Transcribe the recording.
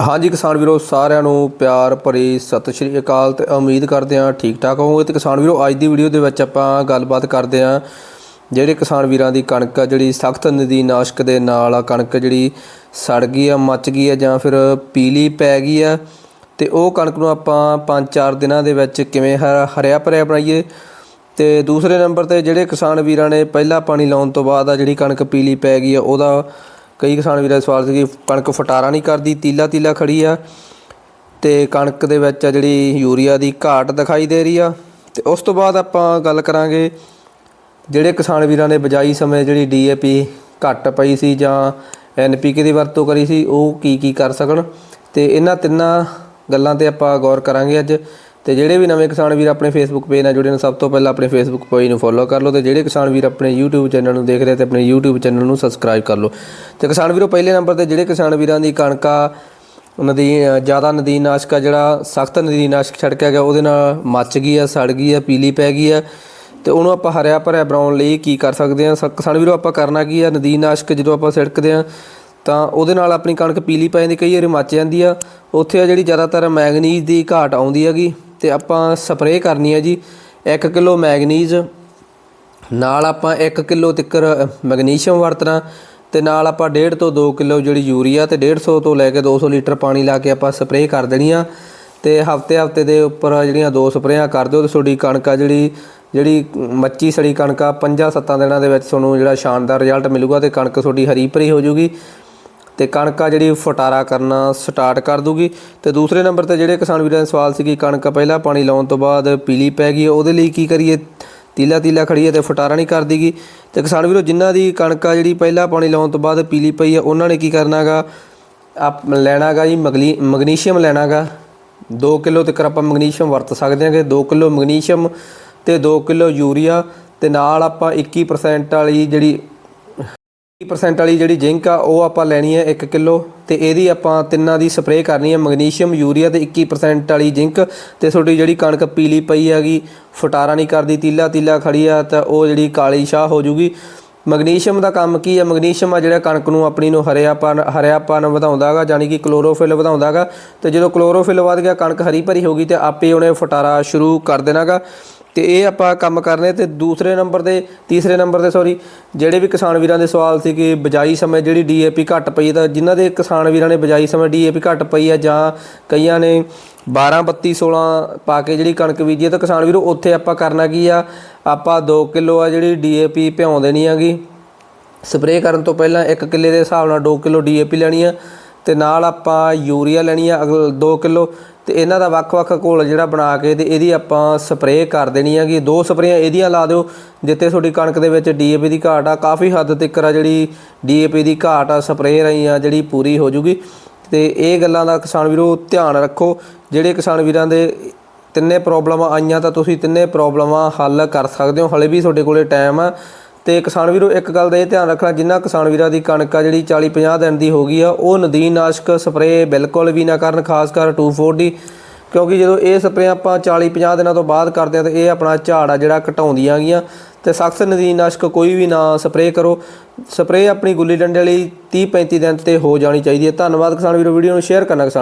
ਹਾਂਜੀ ਕਿਸਾਨ ਵੀਰੋ, ਸਾਰਿਆਂ ਨੂੰ ਪਿਆਰ ਭਰੀ ਸਤਿ ਸ਼੍ਰੀ ਅਕਾਲ ਤੇ ਉਮੀਦ ਕਰਦੇ ਹਾਂ ਠੀਕ ਠਾਕ ਹੋਵੋਗੇ। ਤੇ ਕਿਸਾਨ ਵੀਰੋ, ਅੱਜ ਦੀ ਵੀਡੀਓ ਦੇ ਵਿੱਚ ਆਪਾਂ ਗੱਲਬਾਤ ਕਰਦੇ ਹਾਂ ਜਿਹੜੇ ਕਿਸਾਨ ਵੀਰਾਂ ਦੀ ਕਣਕ ਆ, ਜਿਹੜੀ ਸਖਤ ਨਦੀ ਨਾਸ਼ਕ ਦੇ ਨਾਲ ਆ, ਕਣਕ ਜਿਹੜੀ ਸੜ ਗਈ ਆ, ਮੱਚ ਗਈ ਆ ਜਾਂ ਫਿਰ ਪੀਲੀ ਪੈ ਗਈ ਆ, ਤੇ ਉਹ ਕਣਕ ਨੂੰ ਆਪਾਂ 5-4 ਦਿਨਾਂ ਦੇ ਵਿੱਚ ਕਿਵੇਂ ਹ- ਹਰਿਆ ਭਰਿਆ ਬਣਾਈਏ। ਤੇ ਦੂਸਰੇ ਨੰਬਰ ਤੇ ਜਿਹੜੇ ਕਿਸਾਨ ਵੀਰਾਂ ਨੇ ਪਹਿਲਾ ਪਾਣੀ ਲਾਉਣ ਤੋਂ ਬਾਅਦ ਆ, ਜਿਹੜੀ ਕਣਕ ਪੀਲੀ ਪੈ ਗਈ ਆ, ਉਹਦਾ ਕਈ ਕਿਸਾਨ ਵੀਰਾਂ ਦੇ ਸਵਾਲ ਸੀ ਕਿ ਕਣਕ ਫਟਾਰਾ ਨਹੀਂ ਕਰਦੀ, ਤੀਲਾ ਤੀਲਾ ਖੜੀ ਆ ਤੇ ਕਣਕ ਦੇ ਵਿੱਚ ਆ ਜਿਹੜੀ ਯੂਰੀਆ ਦੀ ਘਾਟ ਦਿਖਾਈ ਦੇ ਰਹੀ ਆ। ਤੇ ਉਸ ਤੋਂ ਬਾਅਦ ਆਪਾਂ ਗੱਲ ਕਰਾਂਗੇ ਜਿਹੜੇ ਕਿਸਾਨ ਵੀਰਾਂ ਨੇ ਬਜਾਈ ਸਮੇਂ ਜਿਹੜੀ ਡੀਏਪੀ ਘੱਟ ਪਈ ਸੀ ਜਾਂ ਐਨਪੀਕੇ ਦੀ ਵਰਤੋਂ ਕਰੀ ਸੀ, ਉਹ ਕੀ ਕੀ ਕਰ ਸਕਣ? ਤੇ ਇਹਨਾਂ ਤਿੰਨਾਂ ਗੱਲਾਂ ਤੇ ਆਪਾਂ ਗੌਰ ਕਰਾਂਗੇ ਅੱਜ। ਤੇ ਜਿਹੜੇ ਵੀ ਨਵੇਂ ਕਿਸਾਨ ਵੀਰ ਆਪਣੇ ਫੇਸਬੁੱਕ ਪੇਜ ਨਾਲ ਜੁੜੇ ਨੇ, ਸਭ ਤੋਂ ਪਹਿਲਾਂ ਆਪਣੇ ਫੇਸਬੁੱਕ ਪੇਜ ਨੂੰ ਫੋਲੋ ਕਰ ਲਓ ਤੇ ਜਿਹੜੇ ਕਿਸਾਨ ਵੀਰ ਆਪਣੇ YouTube ਚੈਨਲ ਨੂੰ ਦੇਖ ਰਹੇ ਤੇ ਆਪਣੇ YouTube ਚੈਨਲ ਨੂੰ ਸਬਸਕ੍ਰਾਈਬ ਕਰ ਲਓ। ਤੇ ਕਿਸਾਨ ਵੀਰੋ, ਪਹਿਲੇ ਨੰਬਰ ਤੇ ਜਿਹੜੇ ਕਿਸਾਨ ਵੀਰਾਂ ਦੀ ਕਣਕਾ ਨਦੀ ਜ਼ਿਆਦਾ ਨਦੀ ਨਾਸ਼ਕ ਆ ਜਿਹੜਾ ਸਖਤ ਨਦੀ ਨਾਸ਼ਕ ਛੜਕਿਆ ਗਿਆ, ਉਹਦੇ ਨਾਲ ਮੱਚ ਗਈ ਆ, ਸੜ ਗਈ ਆ, ਪੀਲੀ ਪੈ ਗਈ ਆ। ਤੇ ਉਹਨੂੰ ਆਪਾਂ ਹਰਿਆ ਭਰਿਆ ਬਣਾਉਣ ਲਈ ਕੀ ਕਰ ਸਕਦੇ ਆ? ਕਿਸਾਨ ਵੀਰੋ, ਆਪਾਂ ਕਰਨਾ ਕੀ ਆ? ਨਦੀ ਨਾਸ਼ਕ ਜਦੋਂ ਆਪਾਂ ਛਿੜਕਦੇ ਆ, ਤਾਂ ਉਹਦੇ ਨਾਲ ਆਪਣੀ ਕਣਕ ਪੀਲੀ ਪੈ ਜਾਂਦੀ, ਕਈ ਵਾਰੀ ਮੱਚ ਜਾਂਦੀ ਆ। ਉੱਥੇ ਆ ਜਿਹੜੀ ਜ਼ਿਆਦਾਤਰ ਮੈਗਨੀਜ਼ ਦੀ ਘਾਟ ਆਉਂਦੀ ਹੈਗੀ ਤੇ ਆਪਾਂ ਸਪਰੇਅ ਕਰਨੀ ਹੈ ਜੀ 1 ਕਿਲੋ ਮੈਗਨੀਜ਼, ਨਾਲ ਆਪਾਂ 1 ਕਿਲੋ ਤਿੱਕਰ ਮੈਗਨੀਸ਼ੀਅਮ ਵਰਤਣਾ ਤੇ ਨਾਲ ਆਪਾਂ 1.5 ਤੋਂ 2 ਕਿਲੋ ਜਿਹੜੀ ਯੂਰੀਆ ਤੇ 150 ਤੋਂ ਲੈ ਕੇ 200 ਲੀਟਰ ਪਾਣੀ ਲਾ ਕੇ ਆਪਾਂ ਸਪਰੇਅ ਕਰ ਦੇਣੀ ਆ ਤੇ ਹਫ਼ਤੇ ਹਫ਼ਤੇ ਦੇ ਉੱਪਰ ਜਿਹੜੀਆਂ ਦੋ ਸਪਰੇਆਂ ਕਰ ਦਿਓ ਤੇ ਤੁਹਾਡੀ ਕਣਕ ਆ ਜਿਹੜੀ ਜਿਹੜੀ ਮੱਚੀ ਸੜੀ ਕਣਕ ਆ 5-7 ਦਿਨਾਂ ਦੇ ਵਿੱਚ ਤੁਹਾਨੂੰ ਜਿਹੜਾ ਸ਼ਾਨਦਾਰ ਰਿਜ਼ਲਟ ਮਿਲੂਗਾ ਤੇ ਕਣਕ ਤੁਹਾਡੀ ਹਰੀ ਭਰੀ ਹੋ ਜਾਊਗੀ ਤੇ ਆ ਜਿਹੜੀ ਫਟਾਰਾ ਕਰਨਾ ਸਟਾਰਟ ਕਰ ਦੂਗੀ। ਤੇ ਦੂਸਰੇ ਨੰਬਰ ਤੇ ਜਿਹੜੇ ਕਿਸਾਨ ਵੀਰਾਂ ਦਾ ਸਵਾਲ ਸੀ ਕਿ ਕਣਕ ਪਹਿਲਾਂ ਪਾਣੀ ਲਾਉਣ ਤੋਂ ਬਾਅਦ ਪੀਲੀ ਪੈ ਗਈ, ਉਹਦੇ ਲਈ ਕੀ ਕਰੀਏ? ਤੀਲਾ ਤੀਲਾ ਖੜੀ ਹੈ ਤੇ ਫਟਾਰਾ ਨਹੀਂ ਕਰ ਦੀਗੀ। ਤੇ ਕਿਸਾਨ ਵੀਰੋ, ਜਿਨ੍ਹਾਂ ਦੀ ਕਣਕ ਆ ਜਿਹੜੀ ਪਹਿਲਾਂ ਪਾਣੀ ਲਾਉਣ ਤੋਂ ਬਾਅਦ ਪੀਲੀ ਪਈ ਹੈ ਉਹਨਾਂ ਨੇ ਕੀ ਕਰਨਾਗਾ? ਆਪ ਲੈਣਾਗਾ ਜੀ ਮਗਲੀ, ਮੈਗਨੀਸ਼ੀਅਮ ਲੈਣਾਗਾ। 2 ਕਿਲੋ ਤੱਕ ਆਪਾਂ ਮੈਗਨੀਸ਼ੀਅਮ ਵਰਤ ਸਕਦੇ ਹਾਂਗੇ। 2 ਕਿਲੋ ਮੈਗਨੀਸ਼ੀਅਮ ਤੇ 2 ਕਿਲੋ ਯੂਰੀਆ ਤੇ ਨਾਲ ਆਪਾਂ 21% ਵਾਲੀ ਜਿਹੜੀ 20% ਵਾਲੀ ਜਿਹੜੀ ਜ਼ਿੰਕ ਆ, ਉਹ ਆਪਾਂ ਲੈਣੀ ਹੈ 1 ਕਿਲੋ ਤੇ ਇਹਦੀ ਆਪਾਂ ਤਿੰਨਾਂ ਦੀ ਸਪਰੇਅ ਕਰਨੀ ਹੈ ਮੈਗਨੀਸ਼ੀਅਮ, ਯੂਰੀਆ ਤੇ 21% ਵਾਲੀ ਜ਼ਿੰਕ ਤੇ ਤੁਹਾਡੀ ਜਿਹੜੀ ਕਣਕ ਪੀਲੀ ਪਈ ਹੈਗੀ, ਫਟਾਰਾ ਨਹੀਂ ਕਰਦੀ, ਤੀਲਾ ਤੀਲਾ ਖੜੀ ਆ ਤਾਂ ਉਹ ਜਿਹੜੀ ਕਾਲੀ ਸ਼ਾਹ ਹੋ ਜੂਗੀ। ਮੈਗਨੀਸ਼ੀਅਮ ਦਾ ਕੰਮ ਕੀ ਹੈ ਮੈਗਨੀਸ਼ੀਅਮ ਆ ਜਿਹੜਾ ਕਣਕ ਨੂੰ ਆਪਣੀ ਨੂੰ ਹਰਿਆਪਨ ਹਰਿਆਪਨ ਵਧਾਉਂਦਾਗਾ ਯਾਨੀ ਕਿ ਕਲੋਰੋਫਿਲ ਵਧਾਉਂਦਾਗਾ ਤੇ ਜਦੋਂ ਕਲੋਰੋਫਿਲ ਵਧ ਗਿਆ, ਕਣਕ ਹਰੀ ਭਰੀ ਹੋ ਗਈ ਤੇ ਆਪੇ ਉਹਨੇ ਫਟਾਰਾ ਸ਼ੁਰੂ ਕਰ ਦੇਣਾਗਾ। ਤੇ ਇਹ ਆਪਾਂ ਕੰਮ ਕਰਨੇ ਤੇ ਦੂਸਰੇ ਨੰਬਰ ਦੇ, ਤੀਸਰੇ ਨੰਬਰ ਤੇ ਸੌਰੀ ਜਿਹੜੇ ਵੀ ਕਿਸਾਨ ਵੀਰਾਂ ਦੇ ਸਵਾਲ ਸੀ ਕਿ ਬਜਾਈ ਸਮੇਂ ਜਿਹੜੀ ਡੀਏਪੀ ਘੱਟ ਪਈ ਤਾਂ ਜਿਨ੍ਹਾਂ ਦੇ ਕਿਸਾਨ ਵੀਰਾਂ ਨੇ ਬਜਾਈ ਸਮੇਂ ਡੀਏਪੀ ਘੱਟ ਪਈ ਆ ਜਾਂ ਕਈਆਂ ਨੇ 12 32 16 ਪਾ ਕੇ ਜਿਹੜੀ ਕਣਕ ਬੀਜੀ ਤਾਂ ਕਿਸਾਨ ਵੀਰੋ ਉੱਥੇ ਆਪਾਂ ਕਰਨਾ ਕੀ ਆ? ਆਪਾਂ 2 ਕਿਲੋ ਆ ਜਿਹੜੀ ਡੀਏਪੀ ਭਿਉਂ ਦੇਣੀ ਹੈਗੀ। ਸਪਰੇਅ ਕਰਨ ਤੋਂ ਪਹਿਲਾਂ 1 ਕਿੱਲੇ ਦੇ ਹਿਸਾਬ ਨਾਲ 2 ਕਿਲੋ ਡੀਏਪੀ ਲੈਣੀ ਆ ਤੇ ਨਾਲ ਆਪਾਂ ਯੂਰੀਆ ਲੈਣੀ ਆ, ਅਗਲ 2 ਕਿਲੋ। ਤੇ ਇਹਨਾਂ ਦਾ ਵੱਖ-ਵੱਖ ਘੋਲ ਜਿਹੜਾ ਬਣਾ ਕੇ ਤੇ ਇਹਦੀ ਆਪਾਂ ਸਪਰੇਅ ਕਰ ਦੇਣੀ ਹੈਗੀ। ਦੋ ਸਪਰੇਆਂ ਇਹਦੀਆਂ ਲਾ ਦਿਓ, ਜਿੱਥੇ ਤੁਹਾਡੀ ਕਣਕ ਦੇ ਵਿੱਚ ਡੀਏਪੀ ਦੀ ਘਾਟ ਆ। ਕਾਫੀ ਹੱਦ ਤੱਕ ਆ ਜਿਹੜੀ ਡੀਏਪੀ ਦੀ ਘਾਟ ਆ, ਸਪਰੇਅ ਰਹੀ ਆ ਜਿਹੜੀ ਪੂਰੀ ਹੋ ਜੂਗੀ। ਤੇ ਇਹ ਗੱਲਾਂ ਦਾ ਕਿਸਾਨ ਵੀਰੋ ਧਿਆਨ ਰੱਖੋ। ਜਿਹੜੇ ਕਿਸਾਨ ਵੀਰਾਂ ਦੇ ਤਿੰਨੇ ਪ੍ਰੋਬਲਮਾਂ ਆਈਆਂ ਤਾਂ ਤੁਸੀਂ ਤਿੰਨੇ ਪ੍ਰੋਬਲਮਾਂ ਹੱਲ ਕਰ ਸਕਦੇ ਹੋ। ਹਲੇ ਵੀ ਤੁਹਾਡੇ ਕੋਲੇ ਟਾਈਮ ਆ। ਤੇ ਕਿਸਾਨ ਵੀਰੋ, ਇੱਕ ਗੱਲ ਦਾ ਇਹ ਧਿਆਨ ਰੱਖਣਾ, ਜਿੰਨਾ ਕਿਸਾਨ ਵੀਰਾਂ ਦੀ ਕਣਕ ਆ ਜਿਹੜੀ 40 50 ਦਿਨ ਦੀ ਹੋ ਗਈ ਆ, ਉਹ ਨਦੀਨ ਨਾਸ਼ਕ ਸਪਰੇਅ ਬਿਲਕੁਲ ਵੀ ਨਾ ਕਰਨ, ਖਾਸ ਕਰ 240 ਕਿਉਂਕਿ ਜਦੋਂ ਇਹ ਸਪਰੇਅ ਆਪਾਂ 40 50 ਦਿਨਾਂ ਤੋਂ ਬਾਅਦ ਕਰਦੇ ਆ, ਤੇ ਇਹ ਆਪਣਾ ਝਾੜ ਆ ਜਿਹੜਾ ਘਟਾਉਂਦੀਆਂ ਗੀਆਂ ਤੇ ਸਖਤ ਨਦੀਨ ਨਾਸ਼ਕ ਕੋਈ ਵੀ ਨਾ ਸਪਰੇਅ ਕਰੋ। ਸਪਰੇਅ ਆਪਣੀ ਗੁੱਲੀ ਡੰਡੇ ਲਈ 30 35 ਦਿਨ ਤੇ ਹੋ ਜਾਣੀ ਚਾਹੀਦੀ ਹੈ। ਧੰਨਵਾਦ ਕਿਸਾਨ ਵੀਰੋ, ਵੀਡੀਓ ਨੂੰ ਸ਼ੇਅਰ ਕਰਨਾ ਕਿਸਾਨ